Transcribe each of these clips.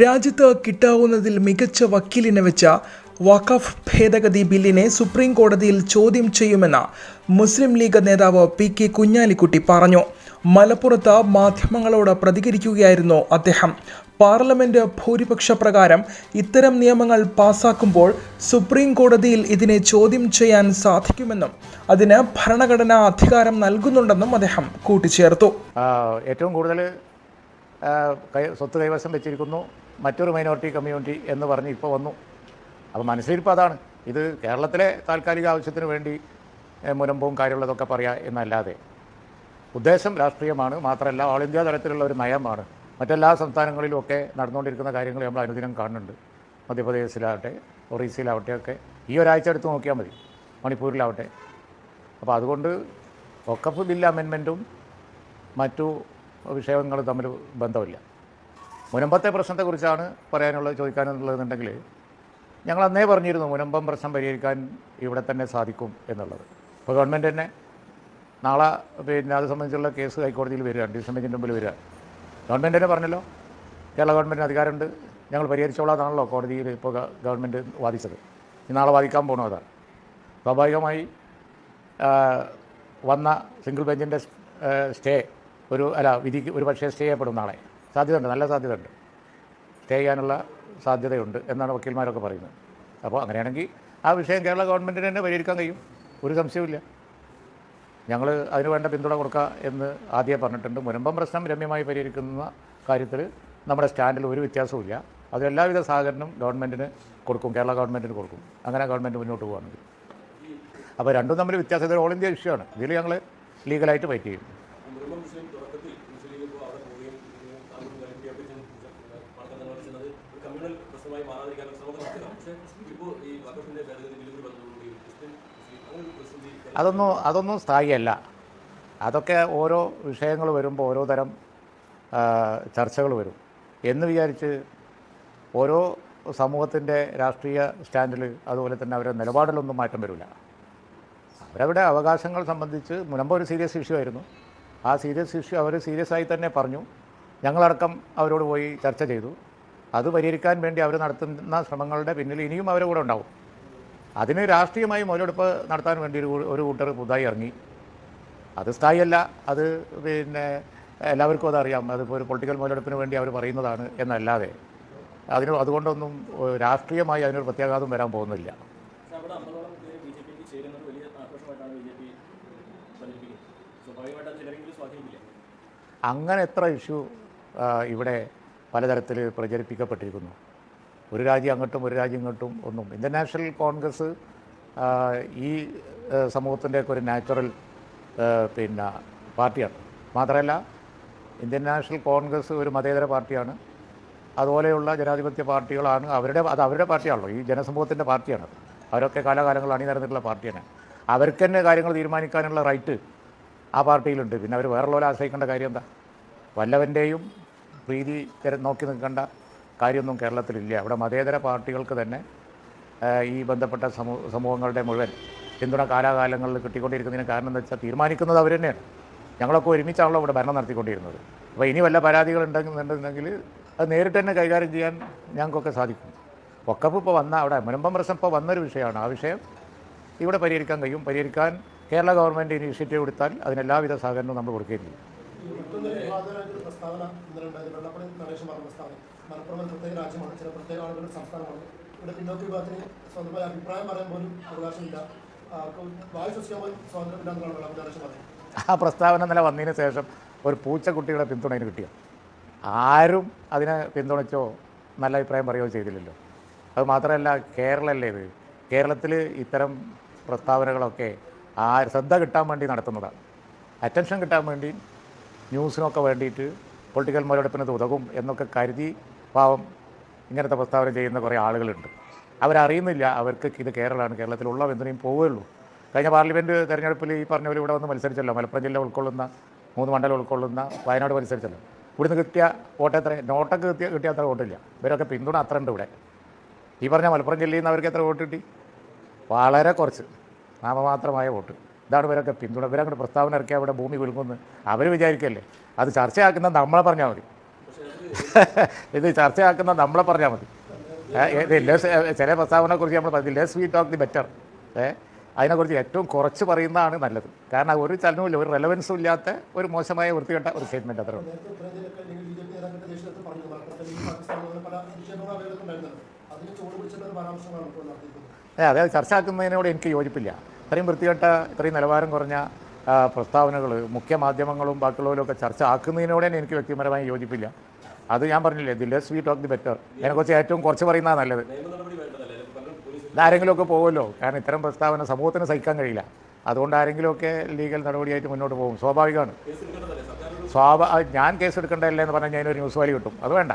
രാജ്യത്ത് കിട്ടാവുന്നതിൽ മികച്ച വക്കീലിനെ വെച്ച വഖഫ് ഭേദഗതി ബില്ലിനെ സുപ്രീം കോടതിയിൽ ചോദ്യം ചെയ്യുമെന്ന് മുസ്ലിം ലീഗ് നേതാവ് പി കെ കുഞ്ഞാലിക്കുട്ടി പറഞ്ഞു. മലപ്പുറത്ത് മാധ്യമങ്ങളോട് പ്രതികരിക്കുകയായിരുന്നു അദ്ദേഹം. പാർലമെന്റ് ഭൂരിപക്ഷ പ്രകാരം ഇത്തരം നിയമങ്ങൾ പാസാക്കുമ്പോൾ സുപ്രീം കോടതിയിൽ ഇതിനെ ചോദ്യം ചെയ്യാൻ സാധിക്കുമെന്നും അതിന് ഭരണഘടനാ അധികാരം നൽകുന്നുണ്ടെന്നും അദ്ദേഹം കൂട്ടിച്ചേർത്തു. ഏറ്റവും കൂടുതൽ സ്വത്ത് കൈവശം വെച്ചിരിക്കുന്നു. മറ്റൊരു മൈനോറിറ്റി കമ്മ്യൂണിറ്റി എന്ന് പറഞ്ഞ് ഇപ്പോൾ വന്നു. അപ്പോൾ മനസ്സിലിപ്പോൾ അതാണ്. ഇത് കേരളത്തിലെ താൽക്കാലിക ആവശ്യത്തിന് വേണ്ടി മുരമ്പും കാര്യമുള്ളതൊക്കെ പറയാം എന്നല്ലാതെ. ഉദ്ദേശം രാഷ്ട്രീയമാണ് മാത്രമല്ല ഓൾ ഇന്ത്യ തലത്തിലുള്ള ഒരു നയമാണ്. മറ്റെല്ലാ സംസ്ഥാനങ്ങളിലും ഒക്കെ നടന്നുകൊണ്ടിരിക്കുന്ന കാര്യങ്ങൾ നമ്മൾ അനുദിനം കാണുന്നുണ്ട്. മധ്യപ്രദേശിലാവട്ടെ ഒറീസയിലാവട്ടെ ഒക്കെ. ഈ ഒരാഴ്ച എടുത്ത് നോക്കിയാൽ മതി മണിപ്പൂരിലാവട്ടെ. അപ്പോൾ അതുകൊണ്ട് ഒക്കപ്പ് ബില്ല് അമെൻമെന്റും മറ്റു വിഷയങ്ങളും തമ്മിൽ ബന്ധമില്ല. മുനമ്പത്തെ പ്രശ്നത്തെക്കുറിച്ചാണ് പറയാനുള്ളത് ചോദിക്കാനുള്ളതെന്നുണ്ടെങ്കിൽ ഞങ്ങൾ അന്നേ പറഞ്ഞിരുന്നു മുനമ്പം പ്രശ്നം പരിഹരിക്കാൻ ഇവിടെ തന്നെ സാധിക്കും എന്നുള്ളത്. ഇപ്പോൾ ഗവൺമെന്റ് തന്നെ നാളെ പിന്നെ അത് സംബന്ധിച്ചുള്ള കേസ് ഹൈക്കോടതിയിൽ വരിക ഡിവിഷൻ മുമ്പിൽ വരിക. ഗവൺമെന്റ് തന്നെ പറഞ്ഞല്ലോ കേരള ഗവൺമെന്റിന് അധികാരമുണ്ട് ഞങ്ങൾ പരിഹരിച്ചോളാന്നാണല്ലോ കോടതിയിൽ ഇപ്പോൾ ഗവൺമെന്റ് വാദിച്ചത്. നാളെ വാദിക്കാൻ പോകണോ അതാണ് സ്വാഭാവികമായി വന്ന സിംഗിൾ ബെഞ്ചിന്റെ സ്റ്റേ ഒരു അല്ല വിധിക്ക് ഒരു പക്ഷേ സ്റ്റേ ചെയ്യപ്പെടും നാളെ. സാധ്യതയുണ്ട് നല്ല സാധ്യതയുണ്ട്. സ്റ്റേ ചെയ്യാനുള്ള സാധ്യതയുണ്ട് എന്നാണ് വക്കീൽമാരൊക്കെ പറയുന്നത്. അപ്പോൾ അങ്ങനെയാണെങ്കിൽ ആ വിഷയം കേരള ഗവൺമെന്റിന് തന്നെ പരിഹരിക്കാൻ കഴിയും. ഒരു സംശയവുമില്ല. ഞങ്ങൾ അതിന് വേണ്ട പിന്തുണ കൊടുക്കുക എന്ന് ആദ്യമേ പറഞ്ഞിട്ടുണ്ട്. മുനമ്പം പ്രശ്നം രമ്യമായി പരിഹരിക്കുന്ന കാര്യത്തിൽ നമ്മുടെ സ്റ്റാൻഡിൽ ഒരു വ്യത്യാസവുമില്ല. അത് എല്ലാവിധ സഹകരണം ഗവൺമെന്റിന് കൊടുക്കും കേരള ഗവൺമെന്റിന് കൊടുക്കും. അങ്ങനെ ഗവൺമെന്റ് മുന്നോട്ട് പോകുകയാണെങ്കിൽ അപ്പോൾ രണ്ടും തമ്മിൽ വ്യത്യാസം. ഓൾ ഇന്ത്യ ഇഷ്യൂ ആണ് ഇതിൽ ഞങ്ങൾ ലീഗലായിട്ട് ഫൈറ്റ് ചെയ്യും കമ്മ്യൂണൽ പ്രശ്നമായി മാറാതിരിക്കാനുള്ള ശ്രമം നടത്തുക പക്ഷേ ഇപ്പോൾ ഈ വഖഫിന്റെ ഭേദഗതി ബില്ലുകൾ വന്നതോടുകൂടി ക്രിസ്ത്യൻ മുസ്ലിം അങ്ങനെ ഒരു പ്രതിസന്ധി അതൊന്നും അതൊന്നും സ്ഥായിയല്ല അതൊക്കെ ഓരോ വിഷയങ്ങൾ വരുമ്പോൾ ഓരോ തരം ചർച്ചകൾ വരും. എന്ന് വിചാരിച്ച് ഓരോ സമൂഹത്തിന്റെ രാഷ്ട്രീയ സ്റ്റാൻഡിൽ അതുപോലെ തന്നെ അവരുടെ നിലപാടിലൊന്നും മാറ്റം വരില്ല. അവരവരുടെ അവകാശങ്ങൾ സംബന്ധിച്ച് മുൻപ് ഒരു സീരിയസ് ഇഷ്യൂ ആയിരുന്നു. ആ സീരിയസ് ഇഷ്യൂ അവർ സീരിയസ് ആയി തന്നെ പറഞ്ഞു. ഞങ്ങളടക്കം അവരോട് പോയി ചർച്ച ചെയ്തു. അത് പരിഹരിക്കാൻ വേണ്ടി അവർ നടത്തുന്ന ശ്രമങ്ങളുടെ പിന്നിൽ ഇനിയും അവരുടെ കൂടെ ഉണ്ടാവും. അതിന് രാഷ്ട്രീയമായി മുതലെടുപ്പ് നടത്താൻ വേണ്ടി ഒരു ഒരു കൂട്ടർ പുതുതായി ഇറങ്ങി. അത് സ്ഥായിയല്ല അത് പിന്നെ എല്ലാവർക്കും അതറിയാം. അതിപ്പോൾ ഒരു പൊളിറ്റിക്കൽ മുതലെടുപ്പിന് വേണ്ടി അവർ പറയുന്നതാണ് എന്നല്ലാതെ അതിന് അതുകൊണ്ടൊന്നും രാഷ്ട്രീയമായി അതിനൊരു പ്രത്യാഘാതം വരാൻ പോകുന്നില്ല. അങ്ങനെ എത്ര ഇഷ്യൂ ഇവിടെ പലതരത്തിൽ പ്രചരിപ്പിക്കപ്പെട്ടിരിക്കുന്നു. ഒരു രാജ്യം അങ്ങോട്ടും ഒരു രാജ്യം ഇങ്ങോട്ടും ഒന്നും. ഇന്റർനാഷണൽ കോൺഗ്രസ് ഈ സമൂഹത്തിന്റെയൊക്കെ ഒരു നാച്ചുറൽ പിന്നെ പാർട്ടിയാണ്. മാത്രമല്ല ഇന്ത്യൻ നാഷണൽ കോൺഗ്രസ് ഒരു മതേതര പാർട്ടിയാണ്. അതുപോലെയുള്ള ജനാധിപത്യ പാർട്ടികളാണ് അവരുടെ അത് അവരുടെ പാർട്ടിയാണല്ലോ. ഈ ജനസമൂഹത്തിന്റെ പാർട്ടിയാണ് അവരൊക്കെ കാലാകാലങ്ങൾ അണിനിരന്നിട്ടുള്ള പാർട്ടിയാണ്. അവർക്ക് തന്നെ കാര്യങ്ങൾ തീരുമാനിക്കാനുള്ള റൈറ്റ് ആ പാർട്ടിയിലുണ്ട്. പിന്നെ അവർ വേറുള്ളവരെ ആശ്രയിക്കേണ്ട കാര്യം എന്താ? വല്ലവന്റെയും പ്രീതി നോക്കി നിൽക്കേണ്ട കാര്യമൊന്നും കേരളത്തിലില്ല. അവിടെ മതേതര പാർട്ടികൾക്ക് തന്നെ ഈ ബന്ധപ്പെട്ട സമൂ സമൂഹങ്ങളുടെ മുഴുവൻ പിന്തുണ കാലാകാലങ്ങളിൽ കിട്ടിക്കൊണ്ടിരിക്കുന്നതിന് കാരണം എന്താ വെച്ചാൽ തീരുമാനിക്കുന്നത് അവർ തന്നെയാണ്. ഞങ്ങളൊക്കെ ഒരുമിച്ചാണല്ലോ ഇവിടെ ഭരണം നടത്തിക്കൊണ്ടിരുന്നത്. അപ്പോൾ ഇനി വല്ല പരാതികൾ ഉണ്ടെന്നുണ്ടെങ്കിൽ അത് നേരിട്ട് തന്നെ കൈകാര്യം ചെയ്യാൻ ഞങ്ങൾക്കൊക്കെ സാധിക്കും. ഒക്കപ്പ് ഇപ്പോൾ വന്ന അവിടെ മുനമ്പം പ്രശ്നം ഇപ്പോൾ വന്നൊരു വിഷയമാണ്. ആ വിഷയം ഇവിടെ പരിഹരിക്കാൻ കഴിയും. പരിഹരിക്കാൻ കേരള ഗവൺമെന്റ് ഇനിഷ്യേറ്റീവ് എടുത്താൽ അതിനെല്ലാവിധ സഹകരണവും നമ്മൾ കൊടുക്കുകയും ചെയ്യും. വിവാദമായിട്ടൊരു പ്രസ്താവന ഇന്നലെ ഉണ്ടായത് വെള്ളപ്പള്ളി നടേശൻ പറഞ്ഞ പ്രസ്താവന. മലപ്പുറം പ്രത്യേക രാജ്യമാണ്. ചില പ്രത്യേക ആളുകളുടെ സംസ്ഥാനമാണ്. ഇവിടെ പിന്നോക്ക വിഭാഗത്തിന് സ്വന്തമായ അഭിപ്രായം പറയാൻ പോലും അവകാശമില്ല. വായു ശ്വസിക്കാൻ പോലും സ്വാതന്ത്ര്യമില്ല എന്നാണ് വെള്ളപ്പള്ളി നടേശൻ പറഞ്ഞത്. ആ പ്രസ്താവന നില വന്നതിന് ശേഷം ഒരു പൂച്ചക്കുട്ടിയുടെ പിന്തുണ അതിന് കിട്ടിയോ? ആരും അതിനെ പിന്തുണച്ചോ നല്ല അഭിപ്രായം പറയുകയോ ചെയ്തില്ലല്ലോ. അത് മാത്രമല്ല കേരളമല്ലേ ഇത്? കേരളത്തിൽ ഇത്തരം പ്രസ്താവനകളൊക്കെ ആ ശ്രദ്ധ കിട്ടാൻ വേണ്ടി നടത്തുന്നതാണ്. അറ്റൻഷൻ കിട്ടാൻ വേണ്ടി ന്യൂസിനൊക്കെ വേണ്ടിയിട്ട് പൊളിറ്റിക്കൽ മുതലെടുപ്പിന് ഉതകും എന്നൊക്കെ കരുതി പാവം ഇങ്ങനത്തെ പ്രസ്താവന ചെയ്യുന്ന കുറേ ആളുകളുണ്ട്. അവരറിയുന്നില്ല അവർക്ക് ഇത് കേരളമാണ് കേരളത്തിലുള്ള എന്തിനേയും പോവുകയുള്ളൂ. കഴിഞ്ഞ പാർലമെന്റ് തെരഞ്ഞെടുപ്പിൽ ഈ പറഞ്ഞ പോലെ ഇവിടെ വന്ന് മത്സരിച്ചല്ലോ മലപ്പുറം ജില്ല ഉൾക്കൊള്ളുന്ന മൂന്ന് മണ്ഡലം ഉൾക്കൊള്ളുന്ന വയനാട് മത്സരിച്ചല്ലോ. ഇവിടുന്ന് കിട്ടിയ വോട്ട് എത്ര? നോട്ടൊക്കെ കിട്ടിയ കിട്ടിയ അത്ര വോട്ടില്ല ഇവരൊക്കെ പിന്തുണ അത്ര ഉണ്ട് ഇവിടെ. ഈ പറഞ്ഞ മലപ്പുറം ജില്ലയിൽ നിന്ന് അവർക്ക് എത്ര വോട്ട് കിട്ടി? വളരെ കുറച്ച്. നാമമാത്രമായ വോട്ട്. ഇതാണ് ഇവരൊക്കെ പിന്തുണ ഇവരങ്ങോട്ട് പ്രസ്താവന ഇറക്കിയാൽ അവിടെ ഭൂമി കുലുങ്ങുന്നു അവർ വിചാരിക്കല്ലേ? അത് ചർച്ചയാക്കുന്ന നമ്മളെ പറഞ്ഞാൽ മതി. ഇത് ചർച്ചയാക്കുന്ന നമ്മളെ പറഞ്ഞാൽ മതി. ലെസ് ചില പ്രസ്താവനയെ കുറിച്ച് നമ്മൾ പറഞ്ഞു less we talk the better അതിനെക്കുറിച്ച് ഏറ്റവും കുറച്ച് പറയുന്നതാണ് നല്ലത്. കാരണം ഒരു ചലനവും ഒരു റെലവൻസും ഇല്ലാത്ത ഒരു മോശമായ വൃത്തികെട്ട ഒരു സ്റ്റേറ്റ്മെന്റ് അത്ര നടത്തിയിരിക്കുന്നത് ഏ അതായത് ചർച്ചയാക്കുന്നതിനോട് എനിക്ക് യോജിപ്പില്ല. ഇത്രയും വൃത്തികെട്ട ഇത്രയും നിലവാരം കുറഞ്ഞ പ്രസ്താവനകൾ മുഖ്യ മാധ്യമങ്ങളും ബാക്കിയുള്ളവരും ഒക്കെ ചർച്ച ആക്കുന്നതിനോട് എനിക്ക് വ്യക്തിപരമായി യോജിപ്പില്ല. അത് ഞാൻ പറഞ്ഞില്ലേ the less we talk the better അതിനെക്കുറിച്ച് ഏറ്റവും കുറച്ച് പറയുന്നതാണ് നല്ലത്. ഇതാരെങ്കിലുമൊക്കെ പോകുമല്ലോ? കാരണം ഇത്തരം പ്രസ്താവന സമൂഹത്തിന് സഹിക്കാൻ കഴിയില്ല. അതുകൊണ്ട് ആരെങ്കിലുമൊക്കെ ലീഗൽ നടപടിയായിട്ട് മുന്നോട്ട് പോകും. സ്വാഭാവികമാണ്. സ്വാഭാ ഞാൻ കേസ് എടുക്കേണ്ടതല്ലേ എന്ന് പറഞ്ഞാൽ ഞാനൊരു ന്യൂസ് വാലി കിട്ടും. അത് വേണ്ട.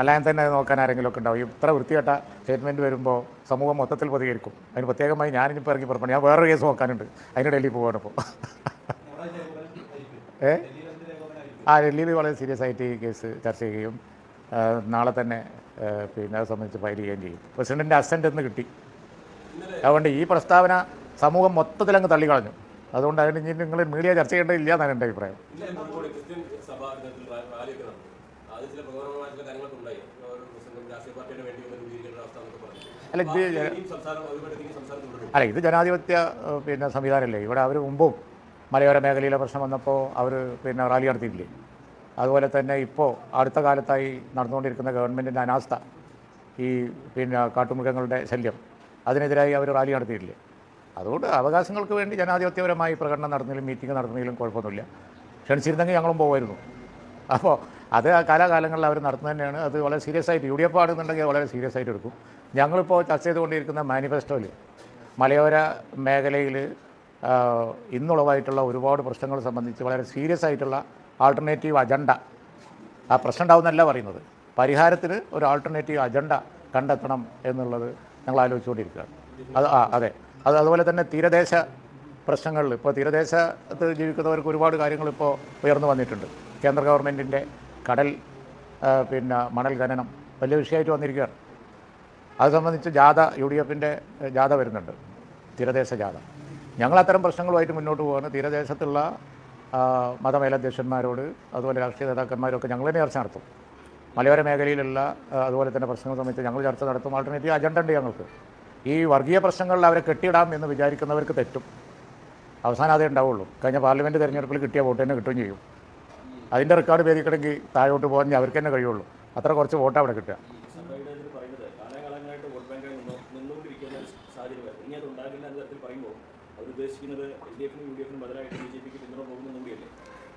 അല്ലാതെ തന്നെ നോക്കാൻ ആരെങ്കിലും ഒക്കെ ഉണ്ടാവും. ഇത്ര വൃത്തികെട്ട സ്റ്റേറ്റ്മെന്റ് വരുമ്പോൾ സമൂഹം മൊത്തത്തിൽ പ്രതികരിക്കും. അതിന് പ്രത്യേകമായി ഞാനിപ്പോൾ ഇറങ്ങി പുറപ്പെടും ഞാൻ വേറൊരു കേസ് നോക്കാനുണ്ട്. അതിന് ഡൽഹി പോവാണ് ഇപ്പോൾ ഏ? ആ ഡൽഹിയിൽ വളരെ സീരിയസ് ആയിട്ട് ഈ കേസ് ചർച്ച ചെയ്യുകയും നാളെ തന്നെ പിന്നെ അത് സംബന്ധിച്ച് ഫയൽ ചെയ്യുകയും ചെയ്യും. പ്രസിഡന്റിന്റെ അസന്റ് എന്ന് കിട്ടി. അതുകൊണ്ട് ഈ പ്രസ്താവന സമൂഹം മൊത്തത്തിൽ അങ്ങ് തള്ളിക്കളഞ്ഞു. അതുകൊണ്ട് അതിന് ഇനി നിങ്ങൾ മീഡിയ ചർച്ച ചെയ്യേണ്ടതില്ല എന്നാണ് എന്റെ അഭിപ്രായം. രാഷ്ട്രീയ പാർട്ടിയുടെ വേണ്ടി ഒന്ന് രൂപീകരിക്കേണ്ട അവസ്ഥ എന്നൊക്കെ പറഞ്ഞു. അല്ല ഇത് ജനാധിപത്യ പിന്നെ സംവിധാനമല്ലേ ഇവിടെ അവർ മുമ്പും മലയോര മേഖലയിലെ പ്രശ്നം വന്നപ്പോൾ അവർ പിന്നെ റാലി നടത്തിയിട്ടില്ലേ? അതുപോലെ തന്നെ ഇപ്പോൾ അടുത്ത കാലത്തായി നടന്നുകൊണ്ടിരിക്കുന്ന ഗവൺമെന്റിന്റെ അനാസ്ഥ ഈ പിന്നെ കാട്ടുമൃഗങ്ങളുടെ ശല്യം അതിനെതിരായി അവർ റാലി നടത്തിയിട്ടില്ലേ? അതുകൊണ്ട് അവകാശങ്ങൾക്ക് വേണ്ടി ജനാധിപത്യപരമായി പ്രകടനം നടത്തുന്നതിലും മീറ്റിംഗ് നടത്തുന്നതിലും കുഴപ്പമൊന്നുമില്ല. ക്ഷണിച്ചിരുന്നെങ്കിൽ ഞങ്ങളും പോകുമായിരുന്നു അപ്പോൾ അത് കാലാകാലങ്ങളിൽ അവർ നടത്തുന്നത് തന്നെയാണ് അത് വളരെ സീരിയസ് ആയിട്ട് യു ഡി എഫ് ആണെന്നുണ്ടെങ്കിൽ വളരെ സീരിയസ് ആയിട്ട് എടുക്കും. ഞങ്ങളിപ്പോൾ ചർച്ച ചെയ്തുകൊണ്ടിരിക്കുന്ന മാനിഫെസ്റ്റോയിൽ മലയോര മേഖലയിൽ ഇന്നുളവായിട്ടുള്ള ഒരുപാട് പ്രശ്നങ്ങൾ സംബന്ധിച്ച് വളരെ സീരിയസ് ആയിട്ടുള്ള ആൾട്ടർനേറ്റീവ് അജണ്ട ആ പ്രശ്നം ഉണ്ടാവുന്നല്ല പറയുന്നത്. പരിഹാരത്തിന് ഒരു ആൾട്ടർനേറ്റീവ് അജണ്ട കണ്ടെത്തണം എന്നുള്ളത് ഞങ്ങൾ ആലോചിച്ചുകൊണ്ടിരിക്കുകയാണ്. അത് ആ അതെ. അത് അതുപോലെ തന്നെ തീരദേശ പ്രശ്നങ്ങളിൽ ഇപ്പോൾ തീരദേശത്ത് ജീവിക്കുന്നവർക്ക് ഒരുപാട് കാര്യങ്ങൾ ഇപ്പോൾ ഉയർന്നു വന്നിട്ടുണ്ട്. കേന്ദ്ര ഗവൺമെന്റിന്റെ കടൽ പിന്നെ മണൽ ഖനനം വലിയ വിഷയമായിട്ട് വന്നിരിക്കുകയാണ്. അത് സംബന്ധിച്ച് ജാഥ യു ഡി എഫിന്റെ ജാഥ വരുന്നുണ്ട്. തീരദേശ ജാഥ. ഞങ്ങൾ അത്തരം പ്രശ്നങ്ങളുമായിട്ട് മുന്നോട്ട് പോവുകയാണ് തീരദേശത്തുള്ള മതമേലധ്യക്ഷന്മാരോട് അതുപോലെ രാഷ്ട്രീയ നേതാക്കന്മാരൊക്കെ ഞങ്ങൾ തന്നെ ചർച്ച നടത്തും. മലയോര മേഖലയിലുള്ള അതുപോലെ തന്നെ പ്രശ്നങ്ങൾ സംബന്ധിച്ച് ഞങ്ങൾ ചർച്ച നടത്തും. ആൾട്ടർനേറ്റീവ് അജണ്ട ഉണ്ട് ഞങ്ങൾക്ക്. ഈ വർഗീയ പ്രശ്നങ്ങളിൽ അവരെ കെട്ടിയിടാം എന്ന് വിചാരിക്കുന്നവർക്ക് തെറ്റും. അവസാനം അതേ ഉണ്ടാവുള്ളൂ. കഴിഞ്ഞ പാർലമെന്റ് തെരഞ്ഞെടുപ്പിൽ കിട്ടിയ വോട്ട് തന്നെ കിട്ടുകയും ചെയ്യും. അതിന്റെ റെക്കോർഡ് ഭേദിക്കണമെങ്കിൽ താഴോട്ട് പോകാൻ അവർക്ക് തന്നെ കഴിയുള്ളൂ. അത്ര കുറച്ച് വോട്ട് അവിടെ കിട്ടുക.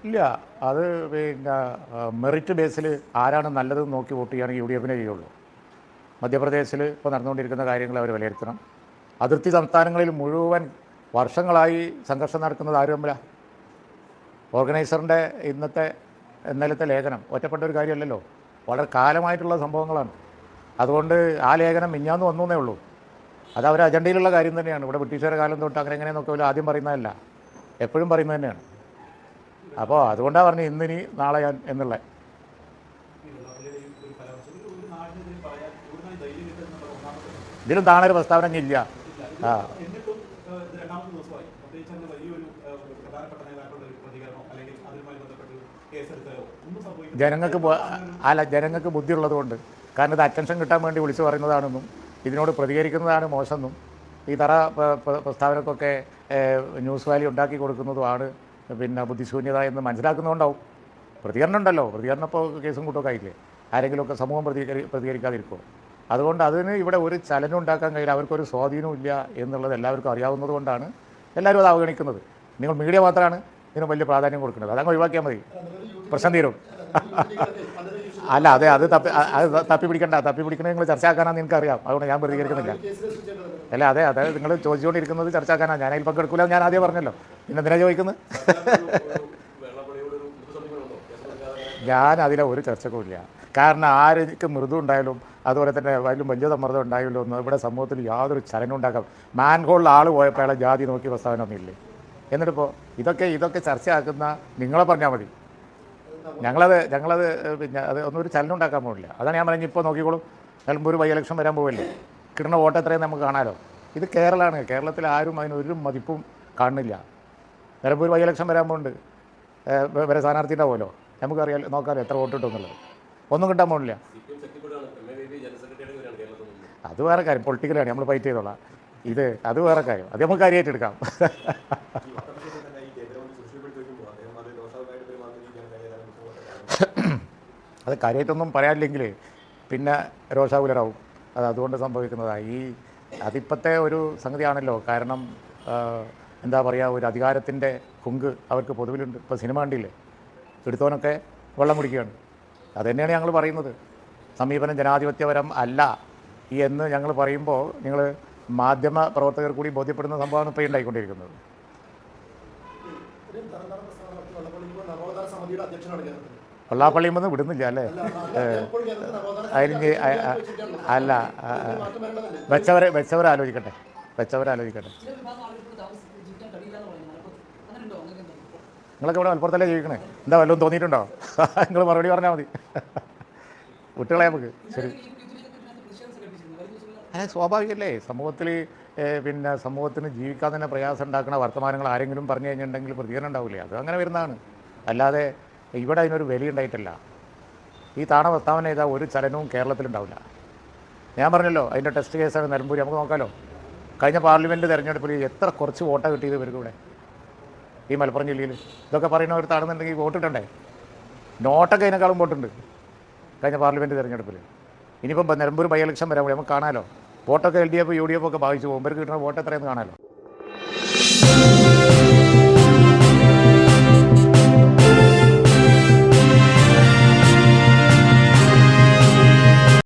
ഇല്ല. അത് പിന്നെ മെറിറ്റ് ബേസിൽ ആരാണ് നല്ലത് നോക്കി വോട്ട് ചെയ്യുകയാണെങ്കിൽ യു ഡി എഫിനെ ചെയ്യുള്ളൂ. മധ്യപ്രദേശിൽ ഇപ്പോൾ നടന്നുകൊണ്ടിരിക്കുന്ന കാര്യങ്ങൾ അവർ വിലയിരുത്തണം. അതിർത്തി സംസ്ഥാനങ്ങളിൽ മുഴുവൻ വർഷങ്ങളായി സംഘർഷം നടക്കുന്നത് ആരും തമ്മിലാണ് ഓർഗനൈസറിന്റെ ഇന്നത്തെ ഇന്നലത്തെ ലേഖനം. ഒറ്റപ്പെട്ട ഒരു കാര്യമല്ലല്ലോ. വളരെ കാലമായിട്ടുള്ള സംഭവങ്ങളാണ്. അതുകൊണ്ട് ആ ലേഖനം മിഞ്ഞാന്ന് വന്നു എന്നേ ഉള്ളൂ. അത് അവർ അജണ്ടയിലുള്ള കാര്യം തന്നെയാണ്. ഇവിടെ ബ്രിട്ടീഷുകാരുടെ കാലം തൊട്ട് അങ്ങനെ എങ്ങനെയെന്നൊക്കെ വലിയ ആദ്യം പറയുന്നതല്ല. എപ്പോഴും പറയുന്നത് തന്നെയാണ്. അപ്പോൾ അതുകൊണ്ടാണ് പറഞ്ഞത് ഇന്നിനി നാളെ ഞാൻ എന്നുള്ള. ഇതിലും താണൊരു പ്രസ്താവന ഇല്ല. ആ. എന്നിട്ടും ജനങ്ങൾക്ക് അല്ല ജനങ്ങൾക്ക് ബുദ്ധിയുള്ളതുകൊണ്ട്. കാരണം ഇത് അറ്റൻഷൻ കിട്ടാൻ വേണ്ടി വിളിച്ചു പറയുന്നതാണെന്നും ഇതിനോട് പ്രതികരിക്കുന്നതാണ് മോശമെന്നും ഈ തറ പ്ര- പ്ര- പ്രസ്താവനക്കൊക്കെ ന്യൂസ് വാലി ഉണ്ടാക്കി കൊടുക്കുന്നതുമാണ് പിന്നെ ബുദ്ധിശൂന്യത എന്ന് മനസ്സിലാക്കുന്നതുകൊണ്ടാവും. പ്രതികരണം ഉണ്ടല്ലോ. പ്രതികരണം ഇപ്പോൾ കേസും കൂട്ടൊക്കെ ആയില്ലേ? ആരെങ്കിലുമൊക്കെ സമൂഹം പ്രതികരി പ്രതികരിക്കാതിരിക്കുമോ അതുകൊണ്ട് അതിന് ഇവിടെ ഒരു ചലനം ഉണ്ടാക്കാൻ കഴിയില്ല. അവർക്കൊരു സ്വാധീനവും ഇല്ല എന്നുള്ളത് എല്ലാവർക്കും അറിയാവുന്നത് കൊണ്ടാണ് എല്ലാവരും അത് അവഗണിക്കുന്നത്. നിങ്ങൾ മീഡിയ മാത്രമാണ് ഇതിന് വലിയ പ്രാധാന്യം കൊടുക്കുന്നത്. അതങ്ങ് ഒഴിവാക്കിയാൽ മതി. പ്രശ്നം തീരും. അല്ല അതെ അത് തപ്പി അത് തപ്പി പിടിക്കണ്ട. തപ്പി പിടിക്കണേ നിങ്ങൾ ചർച്ചയാക്കാനാണെന്ന് എനിക്കറിയാം അതുകൊണ്ട് ഞാൻ പ്രതികരിക്കുന്നില്ല. അല്ല അതെ അതെ നിങ്ങൾ ചോദിച്ചുകൊണ്ടിരിക്കുന്നത് ചർച്ചയാക്കാനാണ് ഞാൻ അതിൽ പങ്കെടുക്കില്ല ഞാൻ ആദ്യം പറഞ്ഞല്ലോ. പിന്നെ എന്തിനാ ചോദിക്കുന്നത് ഞാൻ അതിലെ ഒരു ചർച്ചക്കും ഇല്ല. കാരണം ആർക്ക് മൃദു ഉണ്ടായാലും അതുപോലെ തന്നെ അതിലും വലിയ സമ്മർദ്ദം ഉണ്ടായാലും ഒന്നും ഇവിടെ സമൂഹത്തിൽ യാതൊരു ചലനം ഉണ്ടാക്കാം മാൻഹോളിൽ ആൾ പോയപ്പോൾ ജാതി നോക്കി പ്രസ്താവന ഒന്നുമില്ലേ എന്നിട്ടിപ്പോൾ ഇതൊക്കെ ഇതൊക്കെ ചർച്ചയാക്കുന്ന നിങ്ങളെ പറഞ്ഞാൽ മതി. ഞങ്ങളത് ഞങ്ങളത് പിന്നെ അത് ഒന്നും ഒരു ചലനം ഉണ്ടാക്കാൻ പോകില്ല അതാണ് ഞാൻ പറഞ്ഞത് ഇപ്പോൾ നോക്കിക്കോളും. നിലമ്പൂർ ബൈ ഇലക്ഷൻ വരാൻ പോവല്ലേ? കിട്ടുന്ന വോട്ട് എത്രയും നമുക്ക് കാണാമല്ലോ ഇത് കേരളമാണ് കേരളത്തിൽ ആരും അതിനൊരു മതിപ്പും കാണുന്നില്ല. നിലമ്പൂർ ബൈ ഇലക്ഷൻ വരാൻ പോകുന്നുണ്ട് വരെ സ്ഥാനാർത്ഥി ഉണ്ടാവുമല്ലോ. നമുക്കറിയാം നോക്കാമല്ലോ എത്ര വോട്ട് കിട്ടുമെന്നുള്ളത് ഒന്നും കിട്ടാൻ പോകുന്നില്ല C P M ശക്തിപ്പെടുകയാണ് M A Baby general secretary വരികയാണ് കേരളത്തിൽ നിന്ന് അത് വേറെ കാര്യം. പൊളിറ്റിക്കലാണ് നമ്മൾ ഫൈറ്റ് ചെയ്തോളാം. ഇത് അത് വേറെ കാര്യം. അത് നമുക്ക് കാര്യമായിട്ട് എടുക്കാം. അത് കാര്യമായിട്ടൊന്നും പറയാനില്ലെങ്കിൽ പിന്നെ രോഷാകുലരാകും അത് അതുകൊണ്ട് സംഭവിക്കുന്നതാണ് ഈ അതിപ്പോഴത്തെ ഒരു സംഗതിയാണല്ലോ. കാരണം എന്താ പറയുക ഒരു അധികാരത്തിന്റെ കുങ്ക് അവർക്ക് പൊതുവിലുണ്ട്. ഇപ്പോൾ സിനിമ കണ്ടില്ലേ? എടുത്തവനൊക്കെ വെള്ളം കുടിക്കുകയാണ്. അതുതന്നെയാണ് ഞങ്ങൾ പറയുന്നത്. സമീപനം ജനാധിപത്യപരം അല്ല എന്ന് ഞങ്ങൾ പറയുമ്പോൾ നിങ്ങൾ മാധ്യമ പ്രവർത്തകർ കൂടി ബോധ്യപ്പെടുന്ന സംഭവമാണ് ഇപ്പോൾ ഉണ്ടായിക്കൊണ്ടിരിക്കുന്നത്. അധ്യക്ഷനാണ് വെള്ളാപ്പള്ളിയിൽ നിന്ന് വിടുന്നില്ല അല്ലേ? അതിനെ അല്ല? വെച്ചവരെ വെച്ചവരെ ആലോചിക്കട്ടെ വെച്ചവരെ ആലോചിക്കട്ടെ. നിങ്ങളൊക്കെ ഇവിടെ മലപ്പുറത്തല്ലേ ജീവിക്കണേ? എന്താ വല്ലതും തോന്നിയിട്ടുണ്ടോ? നിങ്ങൾ മറുപടി പറഞ്ഞാൽ മതി. കുട്ടികളെ നമുക്ക്. ശരി. അല്ല സ്വാഭാവികമല്ലേ സമൂഹത്തിൽ പിന്നെ സമൂഹത്തിന് ജീവിക്കാൻ തന്നെ പ്രയാസം ഉണ്ടാക്കുന്ന വർത്തമാനങ്ങൾ ആരെങ്കിലും പറഞ്ഞു കഴിഞ്ഞിട്ടുണ്ടെങ്കിൽ പ്രതികരണം ഉണ്ടാവില്ലേ? അത് അങ്ങനെ വരുന്നതാണ്. അല്ലാതെ ഇവിടെ അതിനൊരു വിലയുണ്ടായിട്ടില്ല. ഈ താണ പ്രസ്താവന ചെയ്താൽ ഒരു ചലനവും കേരളത്തിലുണ്ടാവില്ല. ഞാൻ പറഞ്ഞല്ലോ അതിന്റെ ടെസ്റ്റ് കേസാണ് നിലമ്പൂരി. നമുക്ക് നോക്കാമല്ലോ കഴിഞ്ഞ പാർലമെന്റ് തെരഞ്ഞെടുപ്പിൽ എത്ര കുറച്ച് വോട്ടാണ് കിട്ടിയത് ഇവർക്ക് ഇവിടെ? ഈ മലപ്പുറം ജില്ലയിൽ ഇതൊക്കെ പറയുന്നവരുത്താണെന്നുണ്ടെങ്കിൽ വോട്ടിട്ടുണ്ടേ നോട്ടൊക്കെ അതിനേക്കാളും വോട്ടുണ്ട് കഴിഞ്ഞ പാർലമെന്റ് തെരഞ്ഞെടുപ്പിൽ ഇനിയിപ്പം നിലമ്പൂർ ബൈ ഇലക്ഷൻ വരാൻ നമുക്ക് കാണാമല്ലോ വോട്ടൊക്കെ L D F U D F ഒക്കെ ബാധിച്ചു പോകുമ്പോൾ കിട്ടുന്ന വോട്ട് എത്രയെന്ന് കാണാമല്ലോ